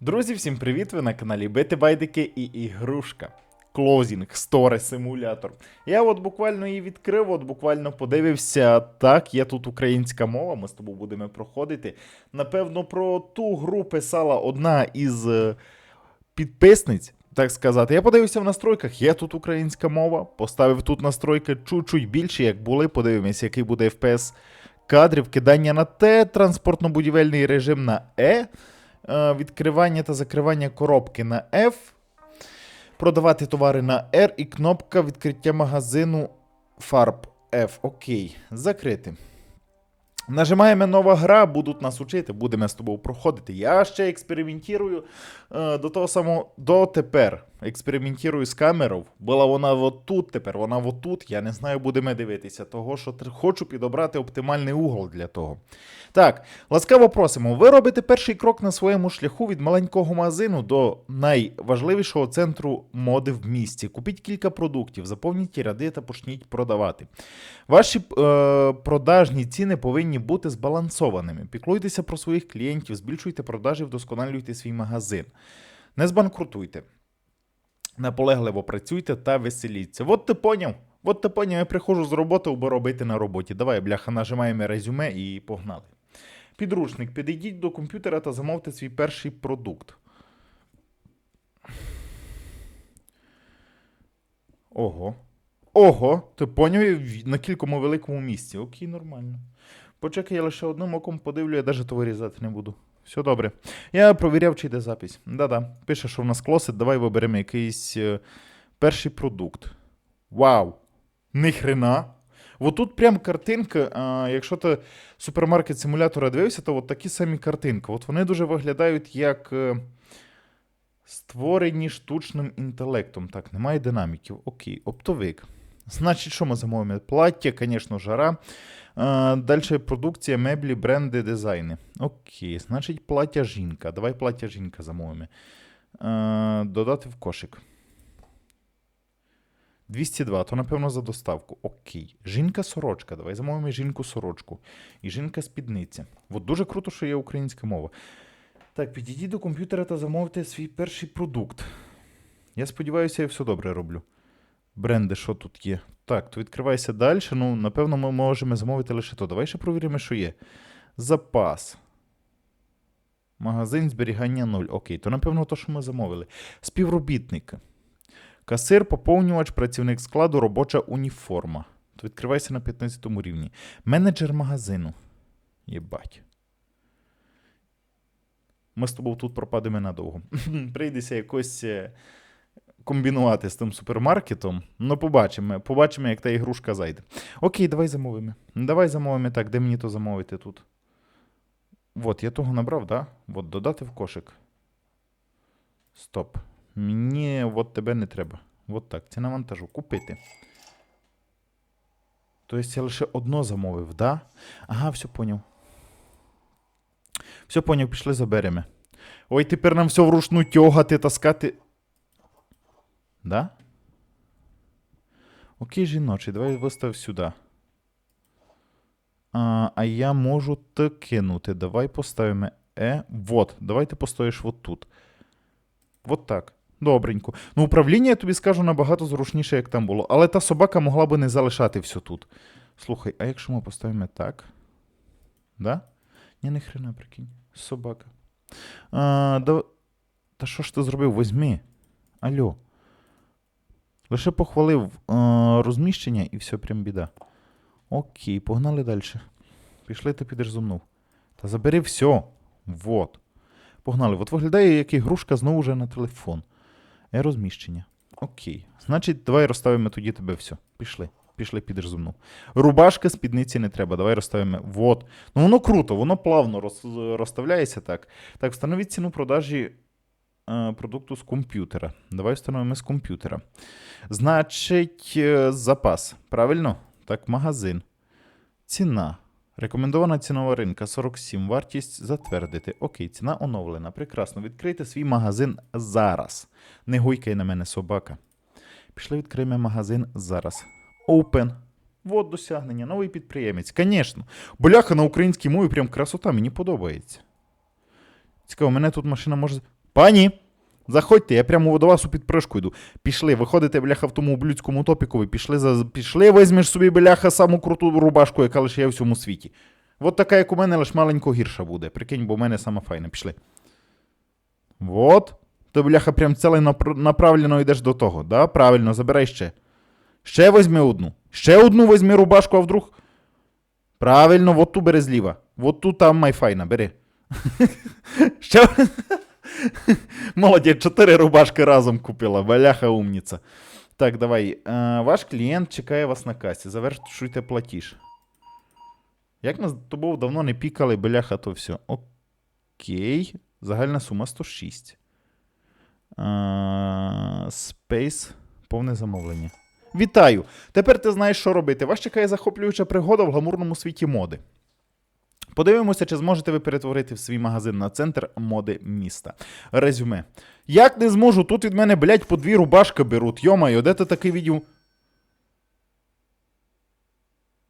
Друзі, всім привіт! Ви на каналі Бити Байдики і ігрушка. Клозінг, Сторе симулятор. Я от буквально її відкрив, от буквально подивився. Так, є тут українська мова, ми з тобою будемо проходити. Напевно, про ту гру писала одна із е, підписниць, так сказати. Я подивився в настройках, є тут українська мова. Поставив тут настройки чуть-чуть більше, як були. Подивимося, який буде FPS кадрів, кидання на Т, транспортно-будівельний режим на Е. Е, відкривання та закривання коробки на F, продавати товари на R і кнопка відкриття магазину фарб F. Окей, закрити. Нажимаємо нова гра, будуть нас учити, будемо з тобою проходити. Я ще експериментую е, до того самого до тепер. Експериментую з камерою. Була вона отут, тепер вона отут. Я не знаю, будемо дивитися, того що хочу підобрати оптимальний угол для того. Так, ласкаво просимо. Ви робите перший крок на своєму шляху від маленького магазину до найважливішого центру моди в місті. Купіть кілька продуктів, заповніть ряди та почніть продавати. Ваші е, продажні ціни повинні бути збалансованими. Піклуйтеся про своїх клієнтів, збільшуйте продажі, вдосконалюйте свій магазин. Не збанкрутуйте. Наполегливо працюйте та веселіться. От ти поняв. От ти поняв, я приходжу з роботи, бо робити на роботі. Давай, бляха, нажимаємо резюме і погнали. Підручник, підійдіть до комп'ютера та замовте свій перший продукт. Ого. Ого, ти поняв на кількому великому місці. Окей, нормально. Почекай, я лише одним оком подивлю, я навіть то вирізати не буду. Все добре. Я провіряв, чи йде запись. Да-да. Пише, що в нас клосит, давай виберемо якийсь е, перший продукт. Вау! Ніхрена. От тут прям картинка, а, якщо ти супермаркет симулятора дивився, то от такі самі картинки. От вони дуже виглядають як е, створені штучним інтелектом. Так, немає динаміків. Окей, оптовик. Значить, що ми замовимо? Плаття, звісно, жара. Далі продукція, меблі, бренди, дизайни. Окей, значить, плаття жінка. Давай плаття жінка замовимо. Додати в кошик. 202, то напевно за доставку. Окей. Жінка сорочка. Давай замовимо жінку сорочку. І жінка спідниця. От дуже круто, що є українська мова. Так, підійдіть до комп'ютера та замовте свій перший продукт. Я сподіваюся, я все добре роблю. Бренди, що тут є? Так, то відкривайся далі. Ну, напевно, ми можемо замовити лише то. Давай ще провіримо, що є. Запас. Магазин зберігання 0. Окей, то напевно то, що ми замовили. Співробітник. Касир, поповнювач, працівник складу, робоча уніформа. То відкривайся на 15 рівні. Менеджер магазину. Єбать. Ми з тобою тут пропадемо надовго. Прийдеться якось е, комбінувати з тим супермаркетом. Ну, побачимо. Побачимо, як та ігрушка зайде. Окей, давай замовимо. Давай замовимо так, де мені то замовити тут. От, я того набрав, да? От, додати в кошик. Стоп. Мені от тебе не треба. От так. Ціна вантажу. Купити. Тобто я лише одно замовив, да? Ага, все поняв. Все поняв, пішли заберемо. Ой, тепер нам все вручну тягати, таскати. Да? Окей, жіночий, давай вистав сюди. А, а я можу те кинути. Давай поставимо Е. Вот. Давай ти постоїш от тут. Вот так. Добренько. Ну, управління, я тобі скажу, набагато зручніше, як там було. Але та собака могла би не залишати все тут. Слухай, а якщо ми поставимо так? Да? Ні, не хрена, прикинь. Собака. А, да... Та що ж ти зробив? Возьми. Алло. Лише похвалив а, розміщення і все, прям біда. Окей, погнали далі. Пішли, ти підеш мною. Та забери все. Вот. Погнали. От виглядає, як ігрушка знову вже на телефон. Е розміщення. Окей. Значить, давай розставимо тоді тебе все. Пішли. Пішли, підеш мною. Рубашка, спідниці не треба. Давай розставимо. Вот. Ну воно круто, воно плавно роз, розставляється так. Так, встановіть ціну продажі е, продукту з комп'ютера. Давай встановимо з комп'ютера. Значить, е, запас. Правильно? Так, магазин. Ціна. Рекомендована цінова ринка 47. Вартість затвердити. Окей, ціна оновлена. Прекрасно. Відкрийте свій магазин зараз. Не гуйкай на мене собака. Пішли відкриємо магазин зараз. Open. Вот досягнення. Новий підприємець. Звісно. Боляха на українській мові прям красота, мені подобається. Цікаво, мене тут машина може. Пані, заходьте, я прямо до вас у підпришку йду. Пішли, виходите, бляха, в тому ублюдському топікові, пішли, за... пішли, візьмеш собі, бляха, саму круту рубашку, яка лише є в всьому світі. От така, як у мене, лише маленько гірша буде. Прикинь, бо в мене сама файна. Пішли. Вот. Ти, бляха, прям напр- направлено йдеш до того. Да? Правильно, забирай ще. Ще візьми одну. Ще одну візьми рубашку, а вдруг. Правильно, от ту бери зліва. От ту там майфайна, бери. Ще. Молодець, чотири рубашки разом купила. Баляха умніця. Так, давай. Е, ваш клієнт чекає вас на касі. Завершуйте платіж. Як нас з тобою давно не пікали, бляха, то все. Окей. Загальна сума 106. Спейс. Повне замовлення. Вітаю! Тепер ти знаєш, що робити. Вас чекає захоплююча пригода в гламурному світі моди. Подивимося, чи зможете ви перетворити в свій магазин на центр моди міста. Резюме. Як не зможу, тут від мене, блядь, по дві рубашки беруть. Йомайо, де ти такий відео?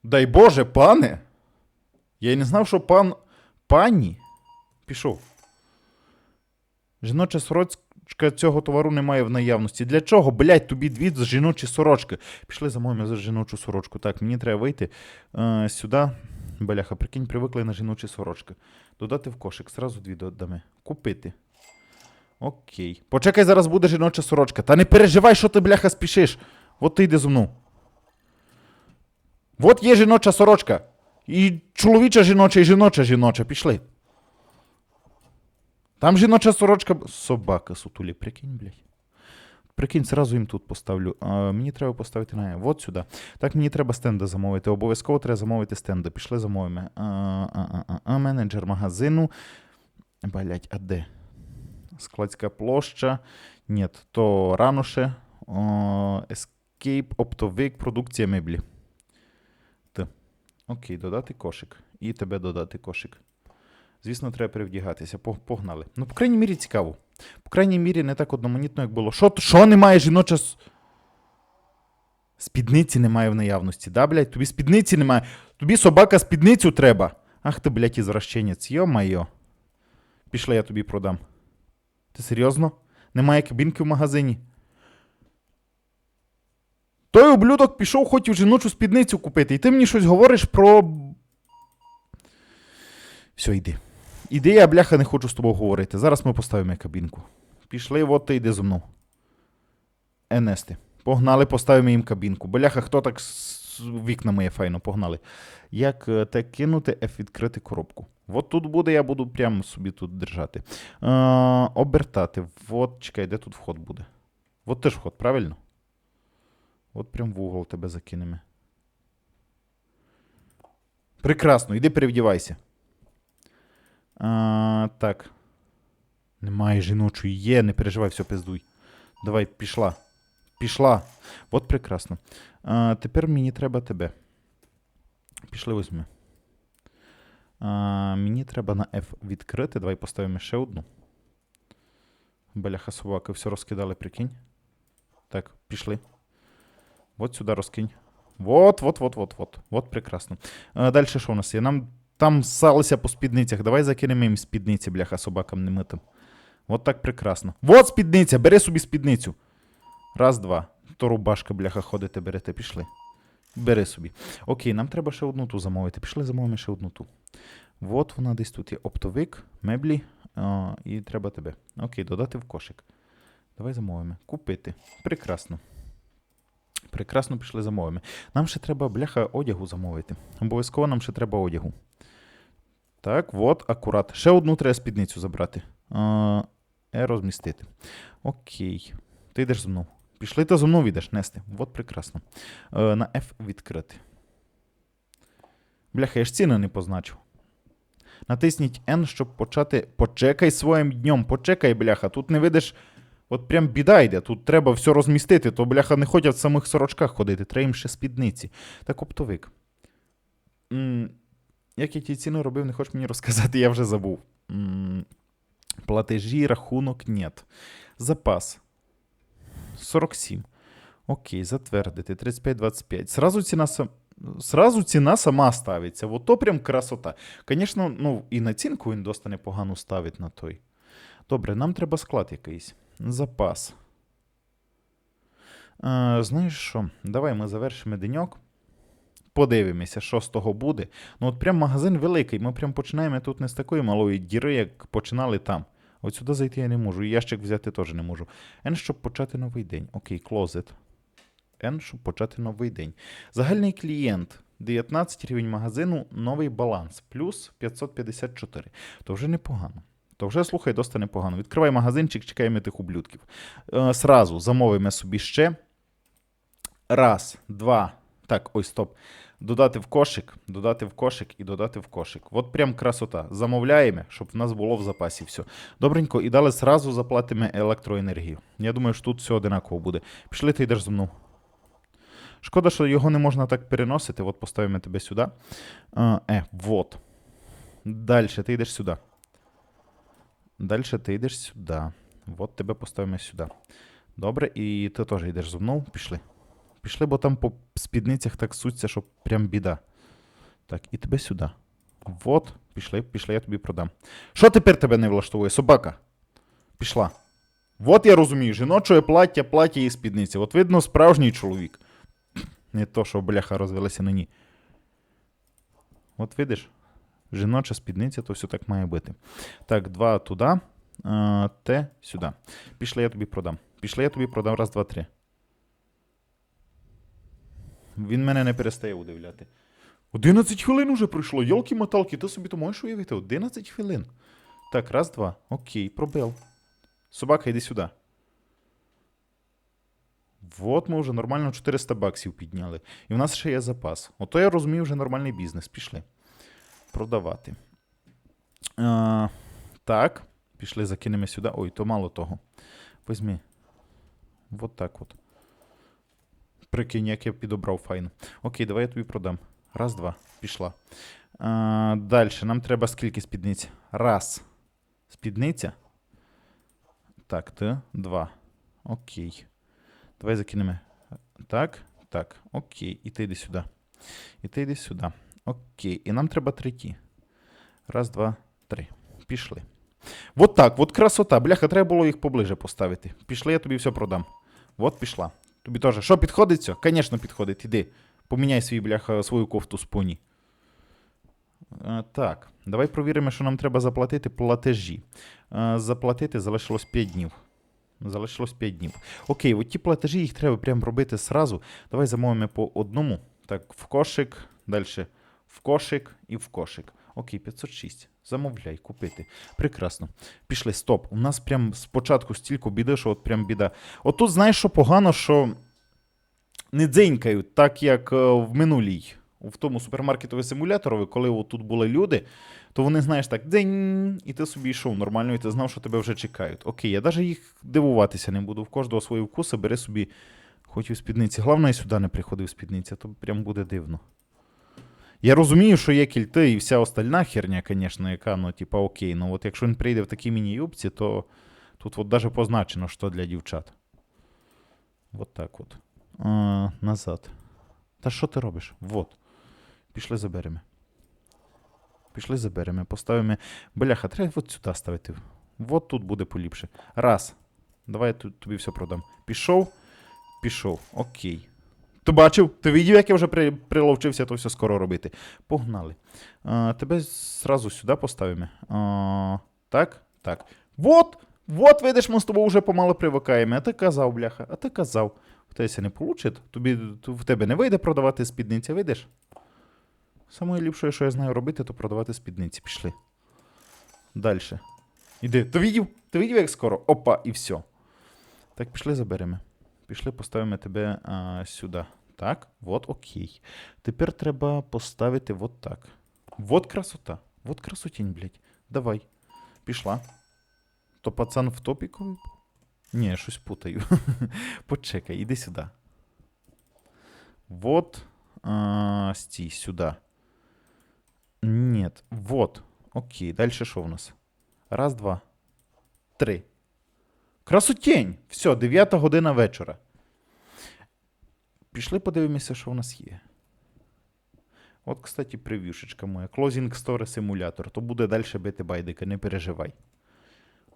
Дай Боже, пане. Я й не знав, що пан. Пані. Пішов. Жіноча сорочка цього товару немає в наявності. Для чого, блядь, тобі дві жіночі сорочки? Пішли замовимо за жіночу сорочку. Так, мені треба вийти е, сюди. Бляха, прикинь, привикли на жіночі сорочки. Додати в кошик, зразу дві додамо. Купити. Окей. Почекай, зараз буде жіноча сорочка. Та не переживай, що ти, бляха, спішиш. От ти йди зо мною. От є жіноча сорочка. І чоловіча жіноча, і жіноча жіноча. Пішли. Там жіноча сорочка. Собака сутулі, прикинь, блядь. Прикинь, зразу їм тут поставлю. А, мені треба поставити на. От сюди. Так, мені треба стенди замовити. Обов'язково треба замовити стенди. Пішли замовимо. А, а, а, а, менеджер магазину. Блять, а де? Складська площа. Ні, то рано ще. Escape, оптовик, продукція меблі. Т. Окей, додати кошик. І тебе додати кошик. Звісно, треба перевдягатися. Погнали. Ну, по крайній мірі, цікаво. По крайній мірі, не так одноманітно, як було. Що, що немає жіноча. Спідниці немає в наявності, да, блядь? Тобі спідниці немає. Тобі собака спідницю треба. Ах ти, блядь, ізвращенець. Йо-майо. Пішли, я тобі продам. Ти серйозно? Немає кабінки в магазині. Той ублюдок пішов, хотів жіночу спідницю купити, і ти мені щось говориш про. Все, йди. Іди, я, бляха, не хочу з тобою говорити. Зараз ми поставимо кабінку. Пішли, от ти йди зо мною. Енести. Погнали, поставимо їм кабінку. Бляха, хто так з вікнами є файно, погнали. Як е, те кинути, F відкрити коробку. От тут буде, я буду прямо собі тут держати. Е, обертати. От, чекай, де тут вход буде? От теж вход, правильно? От прям в угол тебе закинемо. Прекрасно, іди перевдівайся. А, так. Немає жіночої. Є, не переживай, все пиздуй. Давай, пішла. Пішла. От прекрасно. А, тепер мені треба тебе. Пішли візьми. А, мені треба на F відкрити. Давай поставимо ще одну. Бляха собаки, все розкидали, прикинь. Так, пішли. От сюди розкинь. Вот, вот, вот, вот, вот. Вот прекрасно. А, далі що у нас є? Нам там ссалися по спідницях. Давай закинемо їм спідниці, бляха, собакам немитим. От так прекрасно. Вот спідниця, бери собі спідницю. Раз, два. То рубашка, бляха, ходите, берете, пішли. Бери собі. Окей, нам треба ще одну ту замовити. Пішли, замовимо ще одну ту. От вона десь тут є. Оптовик, меблі. А, і треба тебе. Окей, додати в кошик. Давай замовимо. Купити. Прекрасно. Прекрасно пішли замовимо. Нам ще треба, бляха, одягу замовити. Обов'язково нам ще треба одягу. Так, от, акурат. Ще одну треба спідницю забрати. А, е, розмістити. Окей. Ти йдеш зі мною. Пішли та зі мною йдеш нести. От прекрасно. Е, на F відкрити. Бляха, я ж ціни не позначив. Натисніть N, щоб почати. Почекай своїм днем. Почекай, бляха. Тут не видиш. От прям біда йде. Тут треба все розмістити, то бляха не хочуть в самих сорочках ходити. Треба їм ще спідниці. Так оптовик. М, як я ті ціни робив, не хочеш мені розказати, я вже забув. М, Платежі, рахунок, нет. Запас. 47. Окей, затвердити. 35-25. Сразу ціна сам... Сразу ціна сама ставиться. Вот то прям красота. Звісно, ну, і націнку він досить непогано ставить на той. Добре, нам треба склад якийсь. Запас. Е, знаєш що? Давай ми завершимо деньок. Подивимося, що з того буде. Ну, от прям магазин великий. Ми прям починаємо тут не з такої малої діри, як починали там. От сюди зайти я не можу. Ящик взяти теж не можу. N, щоб почати новий день. Окей, closet. N, щоб почати новий день. Загальний клієнт. 19 рівень магазину, новий баланс. Плюс 554. То вже непогано. То вже, слухай, досить непогано. Відкривай магазинчик, чекаємо тих ублюдків. Е, сразу замовимо собі ще. Раз, два. Так, ой, стоп. Додати в кошик, додати в кошик і додати в кошик. От прям красота. Замовляємо, щоб в нас було в запасі все. Добренько, і далі зразу заплатимо електроенергію. Я думаю, що тут все одинаково буде. Пішли, ти йдеш зі мною. Шкода, що його не можна так переносити. От поставимо тебе сюди. А, Е, вот. Далі ти йдеш сюди. Далі ти йдеш сюди. От тебе поставимо сюди. Добре, і ти теж йдеш зі мною. Пішли. Пішли, бо там по спідницях так суться, що прям біда. Так, і тебе сюди. Вот, пішли, пішли, я тобі продам. Що тепер тебе не влаштовує? Собака. Пішла. От я розумію, жіноче плаття, плаття і спідниця. От видно, справжній чоловік. Не то, що бляха розвелися на. От видиш? Жіноча спідниця, то все так має бути. Так, два туди, а, те сюди. Пішли, я тобі продам. Пішли, я тобі продам. Раз, два, три. Він мене не перестає удивляти. 11 хвилин уже пройшло. Йолки-моталки, ти собі то можеш уявити? 11 хвилин. Так, раз, два. Окей, пробив. Собака, йди сюди. Вот ми вже нормально 400 баксів підняли. І в нас ще є запас. Ото я розумію, вже нормальний бізнес. Пішли. Продавати. А, так. Пішли, закинемо сюди. Ой, то мало того. Візьми. Вот так от. Прикинь, як я підобрав файно. Окей, давай я тобі продам. Раз, два. Пішла. А, Далі. Нам треба скільки спідниць? Раз. Спідниця. Так, ти. Два. Окей. Давай закинемо. Так, так. Окей. І ти йди сюди. І ти йди сюди. Окей. І нам треба треті. Раз, два, три. Пішли. Вот так, от красота. Бляха, треба було їх поближе поставити. Пішли, я тобі все продам. От пішла. Тобі теж. Що, підходить все? Звісно, підходить. Іди. Поміняй свій, бляха, свою кофту з поні. Так, давай провіримо, що нам треба заплатити платежі. Заплатити залишилось 5 днів. Залишилось 5 днів. Окей, от ті платежі їх треба прям робити зразу. Давай замовимо по одному. Так, в кошик, далі в кошик і в кошик. Окей, 506. Замовляй, купити. Прекрасно. Пішли, стоп. У нас прям спочатку стільки біди, що от прям біда. Отут, знаєш, що погано, що не дзенькають, так як е, в минулій. В тому супермаркетові симуляторові, коли от тут були люди, то вони, знаєш, так дзень, і ти собі йшов нормально, і ти знав, що тебе вже чекають. Окей, я навіть їх дивуватися не буду. В кожного свої вкуси, бери собі хоч і в спідниці. Головне, і сюди не приходив спідниця, то прям буде дивно. Я розумію, що є кільти і вся остальна херня, звісно, яка, ну, типа, окей. Ну от якщо він прийде в такій міні-юбці, то тут от даже позначено, що для дівчат. От так от. А, назад. Та що ти робиш? Вот. Пішли заберемо. Пішли заберемо. Поставимо. Бляха, треба от сюди ставити. Вот тут буде поліпше. Раз. Давай я тобі все продам. Пішов. Пішов. Окей. Ти бачив? Ти видів, як я вже при, приловчився то все скоро робити. Погнали. А, тебе зразу сюди поставимо. А, так, так. Вот! Вот, видиш, ми з тобою вже помало привикаємо. А ти казав, бляха, а ти казав. В не вийде, тобі в тебе не вийде продавати спідниці, видиш? Саме ліпше, що я знаю робити, то продавати спідниці. Пішли. Далі. Іди. Ти видів? Ти видів, як скоро? Опа, і все. Так, пішли заберемо. Пішли, поставимо тебе а, сюди. Так, от окей. Тепер треба поставити от так. Вот красота. Вот красотінь, блядь. Давай. Пішла. То пацан в топіковий? був? Ні, щось путаю. Почекай, іди сюди. Вот. Стій, сюди. Нет, вот. Окей, далі що в нас? Раз, два, три. Красотень! Все, 9 година вечора. Пішли подивимося, що в нас є. От, кстати, прев'юшечка моя. Closing Store симулятор. То буде далі бити байдики, не переживай.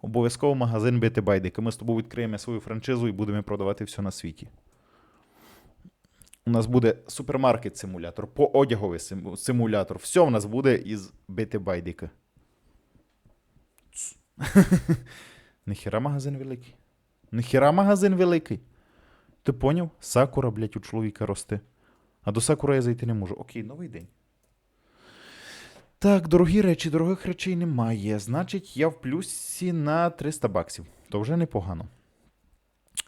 Обов'язково магазин бити байдики. Ми з тобою відкриємо свою франшизу і будемо продавати все на світі. У нас буде супермаркет-симулятор, по одяговий симу- симулятор. Все в нас буде із бити байдика. Ц. Магазин великий. Нихіра магазин великий. Ти поняв? Сакура, блядь, у чоловіка росте. А до Сакура я зайти не можу. Окей, новий день. Так, дорогі речі, дорогих речей немає. Значить, я в плюсі на 300 баксів. То вже непогано.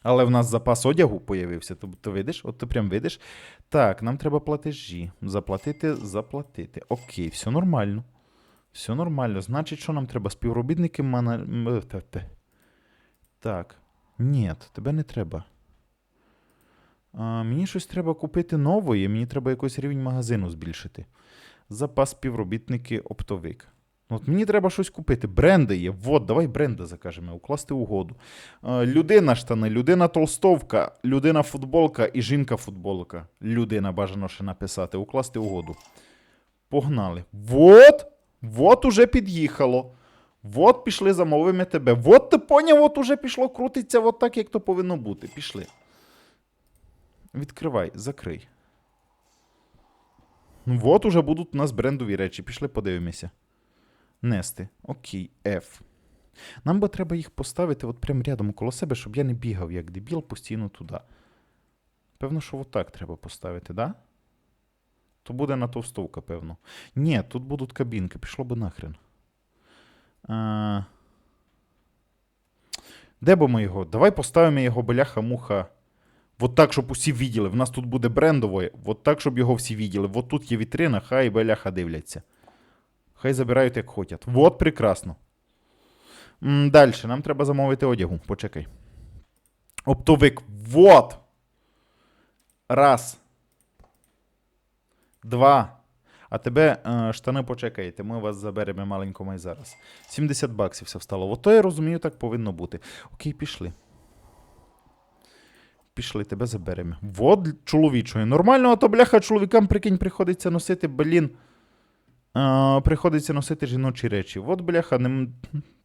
Але в нас запас одягу появився. Ти, ти видиш? От ти прям видиш. Так, нам треба платежі. Заплатити, заплатити. Окей, все нормально. Все нормально. Значить, що нам треба? Співробітники мана... Так. Ні, тебе не треба. А, мені щось треба купити нової, мені треба якийсь рівень магазину збільшити. Запас співробітники оптовик. От мені треба щось купити. Бренди є. Вот, давай бренди закажемо, укласти угоду. Е, людина штани, людина толстовка, людина футболка і жінка футболка. Людина бажано ще написати, укласти угоду. Погнали. Вот! Вот уже під'їхало. Вот пішли замовимо тебе. Вот ти поняв, от уже пішло крутиться от так, як то повинно бути. Пішли. Відкривай, закрий. Ну, от уже будуть у нас брендові речі. Пішли подивимося. Нести. Окей, F. Нам би треба їх поставити от прямо рядом коло себе, щоб я не бігав як дебіл постійно туди. Певно, що отак треба поставити, да? То буде на товстовка, певно. Ні, тут будуть кабінки, пішло би нахрен. А... Де би ми його? Давай поставимо його бляха-муха. Вот так, щоб усі виділи. В нас тут буде брендове. Вот так, щоб його всі виділи. Вот тут є вітрина, хай бляха дивляться. Хай забирають як хочуть. Вот прекрасно. Далі, нам треба замовити одягу. Почекай. Оптовик. Вот. Раз. Два. А тебе е, штани почекайте, ми вас заберемо маленько май зараз. 70 баксів все встало. Ото я розумію, так повинно бути. Окей, пішли. Пішли, тебе заберемо. Вот чоловічої. Нормально, а то бляха чоловікам, прикинь, приходиться носити, блін. Е, приходиться носити жіночі речі. От, бляха, не...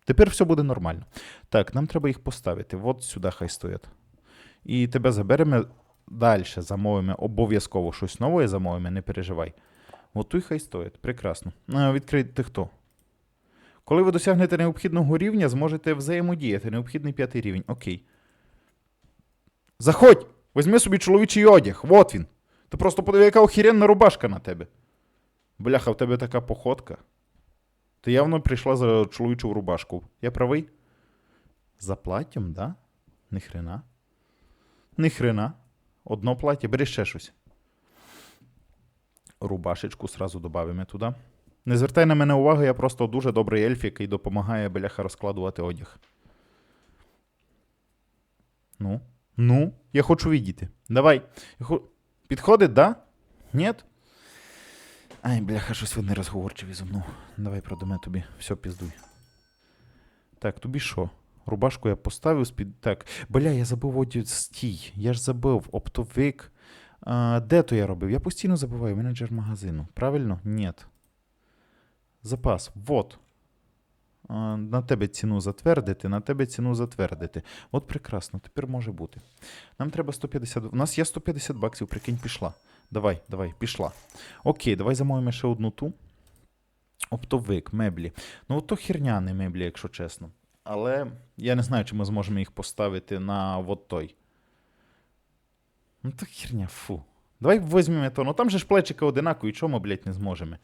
тепер все буде нормально. Так, нам треба їх поставити. От сюди хай стоять. І тебе заберемо далі, замовимо. Обов'язково щось нове замовимо, не переживай. От тут хай стоять. Прекрасно. Е, Відкрийте хто. Коли ви досягнете необхідного рівня, зможете взаємодіяти. Необхідний п'ятий рівень. Окей. Заходь! Візьми собі чоловічий одяг. Вот він. Ти просто подиви, яка охеренна рубашка на тебе. Бляха, в тебе така походка. Ти явно прийшла за чоловічу рубашку. Я правий? За платтям, да? Ніхрена. Ніхрена. Одно плаття, бери ще щось. Рубашечку сразу додаємо туди. Не звертай на мене уваги, я просто дуже добрий ельф, який допомагає бляха розкладувати одяг. Ну, ну, я хочу видіти. Давай. Підходить, да? Нет? Ай, бляха, щось ви не розговорчиві зо мною. Давай продамо тобі. Все, піздуй. Так, тобі що? Рубашку я поставив з-під. Так. Бля, я забув одяг. Стій. Я ж забув. Оптовик. Де то я робив? Я постійно забуваю. Менеджер магазину. Правильно? Нет. Запас. Вот. На тебе ціну затвердити, на тебе ціну затвердити. От прекрасно, тепер може бути. Нам треба 150. У нас є 150 баксів, прикинь, пішла. Давай, давай, пішла. Окей, давай замовимо ще одну ту. Оптовик, меблі. Ну, от то херня не меблі, якщо чесно. Але я не знаю, чи ми зможемо їх поставити на от той. Ну, то херня, фу. Давай візьмемо то. Ну там же ж плечики одинакові, чому ми, блядь, не зможемо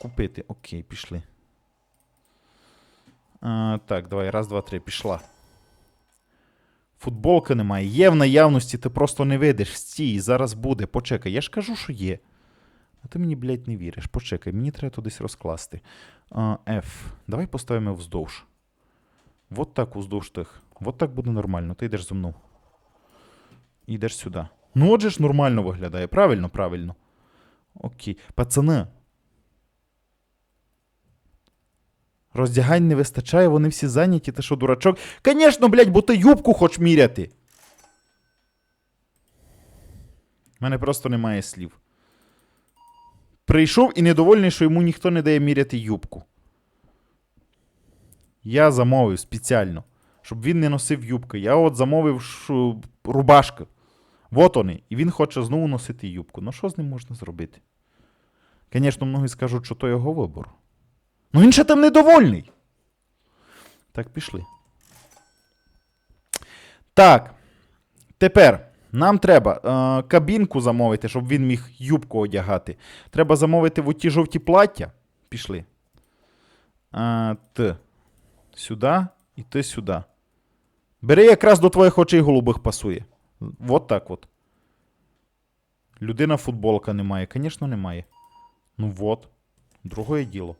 купити? Окей, пішли. А, так, давай, раз, два, три, пішла. Футболки немає. Є в наявності, ти просто не видиш. Стій, зараз буде. Почекай. Я ж кажу, що є. А ти мені, блядь, не віриш. Почекай, мені треба десь розкласти. F. Давай поставимо вздовж. Вот так вздовж тих. Вот так буде нормально. Ти йдеш зо мною. Йдеш сюди. Ну, отже ж нормально виглядає. Правильно, правильно. Окей. Пацани. Роздягань не вистачає, вони всі зайняті, ти що, дурачок? Конечно, блядь, бо ти юбку хоч міряти. У мене просто немає слів. Прийшов і недовольний, що йому ніхто не дає міряти юбку. Я замовив спеціально. щоб він не носив юбки. Я от замовив шу... Вот вони. І він хоче знову носити юбку. Ну що з ним можна зробити? Звісно, многі скажуть, що то його вибор. Ну він ще там недовольний. Так, пішли. Так. Тепер нам треба е, кабінку замовити, щоб він міг юбку одягати. Треба замовити в ті жовті плаття. Пішли. Е, т. Сюди і ти сюди. Бери якраз до твоїх очей голубих пасує. Вот так от. Людина футболка немає. Звісно, немає. Ну вот. Друге діло.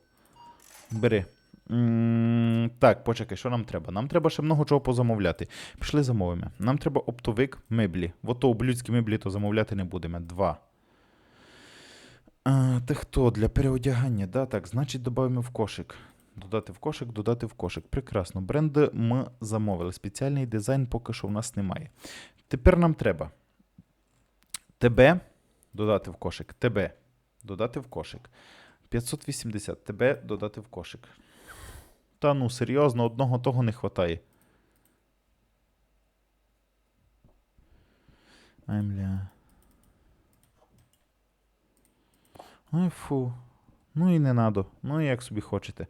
Бери. М, Так, почекай, що нам треба? Нам треба ще много чого позамовляти. Пішли замовимо. Нам треба оптовик меблі. Вот то ублюдські меблі то замовляти не будемо. Два. А, хто? Для переодягання, да? Так, значить, додаємо в кошик. Додати в кошик, додати в кошик. Прекрасно. Бренди ми замовили. Спеціальний дизайн поки що в нас немає. Тепер нам треба тебе додати в кошик. Тебе додати в кошик. 580. Тебе додати в кошик. Та ну, серйозно, одного того не вистачає. Ай, бля. Ай, фу. Ну і не надо. Ну, як собі хочете.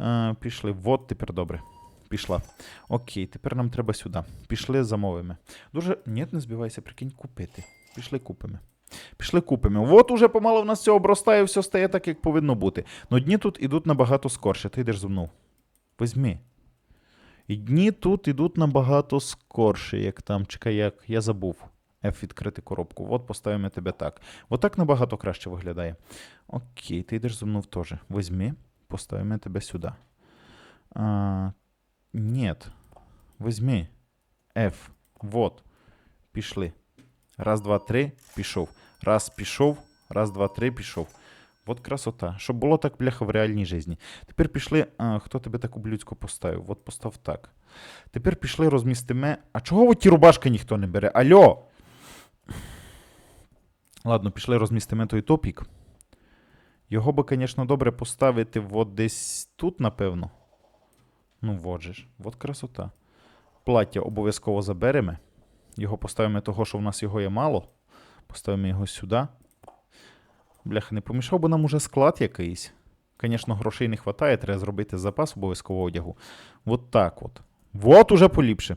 Е, пішли. Вот тепер добре. Пішла. Окей, тепер нам треба сюди. Пішли, замовимо. Дуже. Ні, не збивайся, прикинь, купити. Пішли купимо. Пішли купимо. От уже помало в нас все обростає, все стає так, як повинно бути. Но дні тут ідуть набагато скорше. Ти йдеш мною. Візьми. І дні тут ідуть набагато скорше, як там. Чекай, як. Я забув. F відкрити коробку. От поставимо тебе так. От так набагато краще виглядає. Окей, ти йдеш зі мною теж. Візьми, поставимо тебе сюди. А, нет. Візьми. F. Вот. Пішли. Раз, два, три, пішов. Раз, пішов. Раз, два, три, пішов. От красота. Щоб було так, бляха, в реальній житті. Тепер пішли. А, хто тебе так ублюдсько поставив? От постав так. Тепер пішли розмістиме. А чого ті рубашки ніхто не бере? Альо! Ладно, пішли розмістиме той топік. Його би, звісно, добре поставити от десь тут, напевно. Ну, вот же ж. От красота. Плаття обов'язково заберемо. Його поставимо того, що в нас його є мало. Поставимо його сюди. Бляха, не помішав би нам уже склад якийсь. Звісно, грошей не вистачає, треба зробити запас обов'язково одягу. От так от. Вот уже поліпше.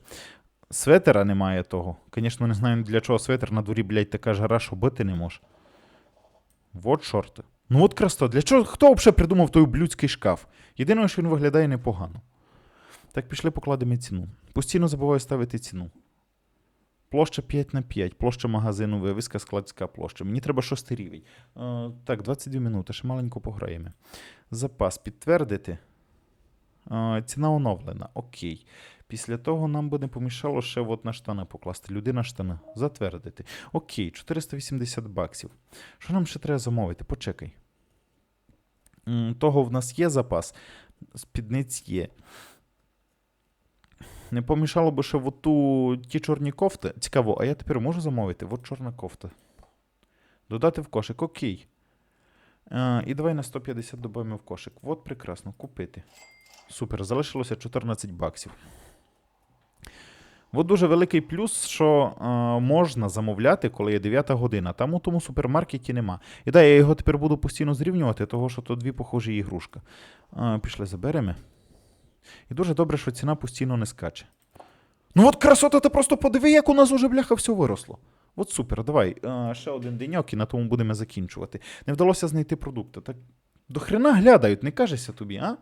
Светера немає того. Звісно, не знаю для чого светер на дворі, блядь, така жара, що бити не може. Вот шорти. Ну от красота. Для чого? Хто взагалі придумав той ублюдський шкаф? Єдине, що він виглядає непогано. Так, пішли покладемо ціну. Постійно забуваю ставити ціну. Площа 5 на 5, площа магазину, вивіска, складська площа. Мені треба шостий рівень. Е, так, 22 минути, ще маленько пограємо. Запас підтвердити. Е, ціна оновлена. Окей. Після того нам би не помішало ще от на штани покласти. Людина штани. Затвердити. Окей, 480 баксів. Що нам ще треба замовити? Почекай. Того в нас є запас. Спідниць є. Не помішало би ще в ту ті чорні кофти. Цікаво, а я тепер можу замовити? От чорна кофта. Додати в кошик. Окей. Е, і давай на 150 додаємо в кошик. От прекрасно, купити. Супер, залишилося 14 баксів. От дуже великий плюс, що е, можна замовляти, коли є 9 година. Там у тому супермаркеті нема. І да, я його тепер буду постійно зрівнювати, того що то дві похожі ігрушка. Е, пішли, заберемо. І дуже добре, що ціна постійно не скаче. Ну от красота, ти просто подиви, як у нас уже бляха все виросло. От супер, давай. е, ще один деньок і на тому будемо закінчувати. Не вдалося знайти продукти. Так до хрена глядають, не кажеться тобі, а?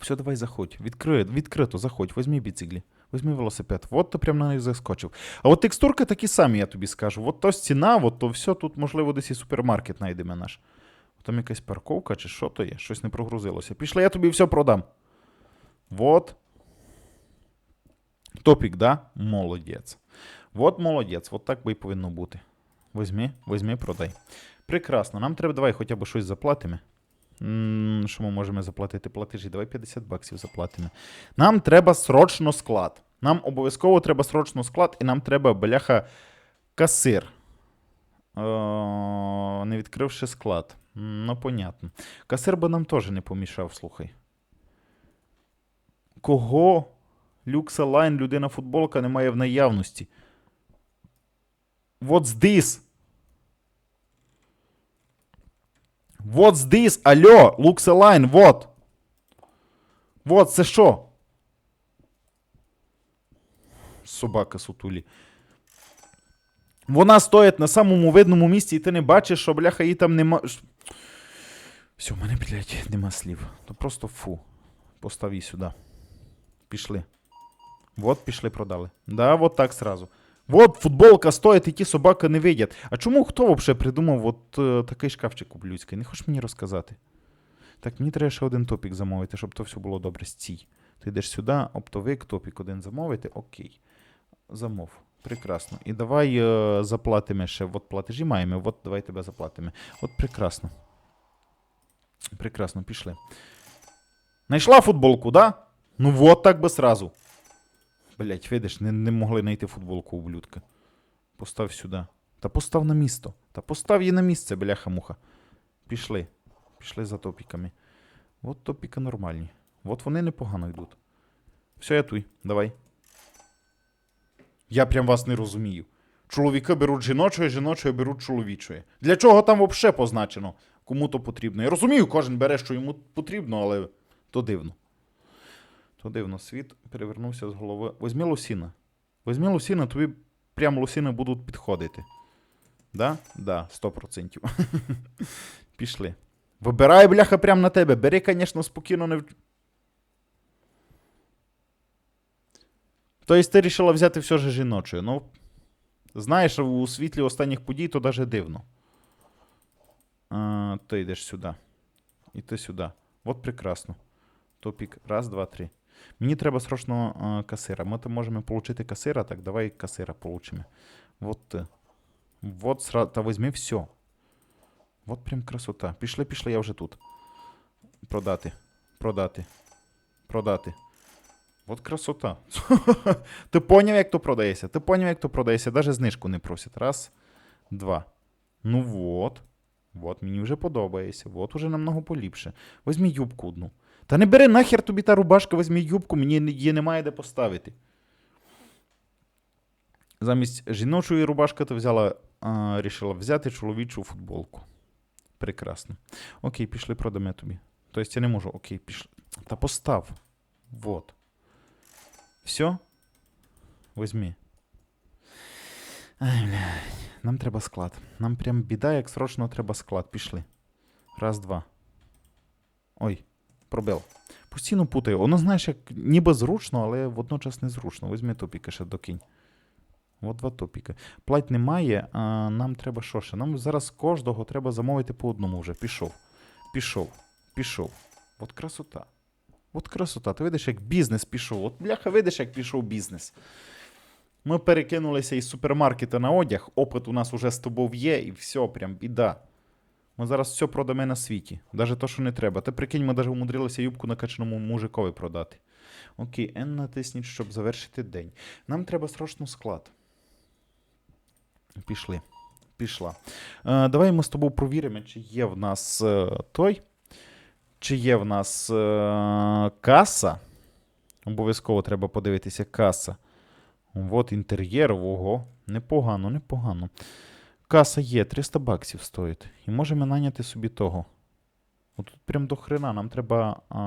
Все, давай заходь. Відкри, відкрито, заходь, візьми біциклі, візьми велосипед. От ти прям на них заскочив. А от текстурки такі самі, я тобі скажу. От то ціна, от то все, тут, можливо, десь і супермаркет знайдемо наш. Там якась парковка чи що то є? Щось не прогрузилося. Пішли, я тобі все продам. Вот. Топік, да? Молодець. Вот молодець, от так би і повинно бути. Візьми, візьми, продай. Прекрасно. Нам треба, давай хоча б щось заплатимо. Що ми можемо заплатити платежі? Давай 50 баксів заплатимо. Нам треба срочно склад. Нам обов'язково треба срочно склад, і нам треба, бляха, касир. Е, не відкривши склад. Ну, понятно. Касир би нам теж не помішав, слухай. Кого? Люксалайн, людина футболка немає в наявності. What's this? What's this? Алло, Люксалайн, вот. Вот, це що? Собака сутулі. Вона стоїть на самому видному місці, і ти не бачиш, що бляха її там нема. Все, в мене, блядь, нема слів. То просто фу. Постав її сюди. Пішли. Вот пішли, продали. Да, вот так сразу. Вот футболка стоїть, і ті собаки не видять. А чому хто взагалі придумав от е, такий шкафчик ублюдський? Не хочеш мені розказати? Так, мені треба ще один топік замовити, щоб то все було добре з цій. Ти йдеш сюди, оптовик, топік один замовити, окей. Замов. Прекрасно. І давай е, заплатимо ще. От платежі маємо, от давай тебе заплатимо. От прекрасно. Прекрасно, пішли. Найшла футболку, да? Ну вот так би сразу. Блять, видиш, не, не могли знайти футболку ублюдка. Постав сюди. Та постав на місто. Та постав її на місце, бляха-муха. Пішли. Пішли за топіками. От топіка нормальні. От вони непогано йдуть. Все, я туй, давай. Я прям вас не розумію. Чоловіки беруть жіночої, жіночої беруть чоловічої. Для чого там взагалі позначено? Кому то потрібно? Я розумію, кожен бере, що йому потрібно, але то дивно. То дивно, світ перевернувся з голови. Возьми лосіна. Возьми лосіна, тобі прям лосіни будуть підходити. Да? Да, 100%. Пішли. Вибирай, бляха, прям на тебе. Бери, звісно, спокійно не. Тобто ти вирішила взяти все ж жіночою. Ну, знаєш, у світлі останніх подій то даже дивно. А, ти йдеш сюди. І ти сюди. От прекрасно. Топік. Раз, два, три. Мені треба срочно а, касира. Ми то можемо отримати касира, так давай касира получимо. Вот ти. Вот сра... Та візьми все. Вот прям красота. Пішли, пішли, я вже тут. Продати. Продати. Продати. От красота. Ти поняв, як то продається? Ти поняв, як то продається? Даже знижку не просять. Раз, два. Ну вот. Вот, мені вже подобається. Вот уже намного поліпше. Візьми юбку одну. Та не бери нахер тобі та рубашка, візьми юбку, мені її немає де поставити. Замість жіночої рубашки ти взяла, а, рішила взяти чоловічу футболку. Прекрасно. Окей, пішли продамо тобі. Тобто я не можу. Окей, пішли. Та постав. Вот. Все? Возьми. Ай, блядь. Нам треба склад. Нам прям біда, як срочно треба склад. Пішли. Раз, два. Ой, пробив. Постійно путаю. Воно, знаєш, як ніби зручно, але водночас незручно. Візьми топіка ще докинь. От два топіки. Плать немає, а нам треба що ще? Нам зараз кожного треба замовити по одному вже. Пішов. Пішов. Пішов. От красота. От красота. Ти видиш, як бізнес пішов. От бляха, видиш, як пішов бізнес. Ми перекинулися із супермаркета на одяг. Опит у нас уже з тобою є, і все, прям біда. Ми зараз все продамо на світі. Навіть то, що не треба. Ти прикинь, ми навіть умудрилися юбку накачаному мужикові продати. Окей, N натисніть, щоб завершити день. Нам треба срочно склад. Пішли. Пішла. Е, давай ми з тобою провіримо, чи є в нас е, той. Чи є в нас е, каса. Обов'язково треба подивитися каса. От інтер'єр, ого. Непогано, непогано. Каса є, 300 баксів стоїть. І можемо наняти собі того. Тут прям до хрена. Нам треба. А,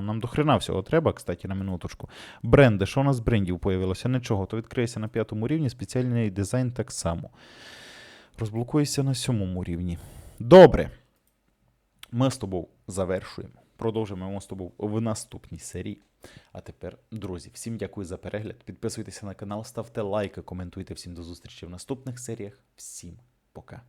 нам до хрена всього треба, кстати, на минуточку. Бренди. Що у нас з брендів появилося? Нічого. То відкриється на п'ятому рівні, спеціальний дизайн так само. Розблокується на сьомому рівні. Добре. Ми з тобою завершуємо. Продовжимо з тобою в наступній серії. А тепер, друзі, всім дякую за перегляд. Підписуйтеся на канал, ставте лайки, коментуйте. Всім до зустрічі в наступних серіях. Всім пока.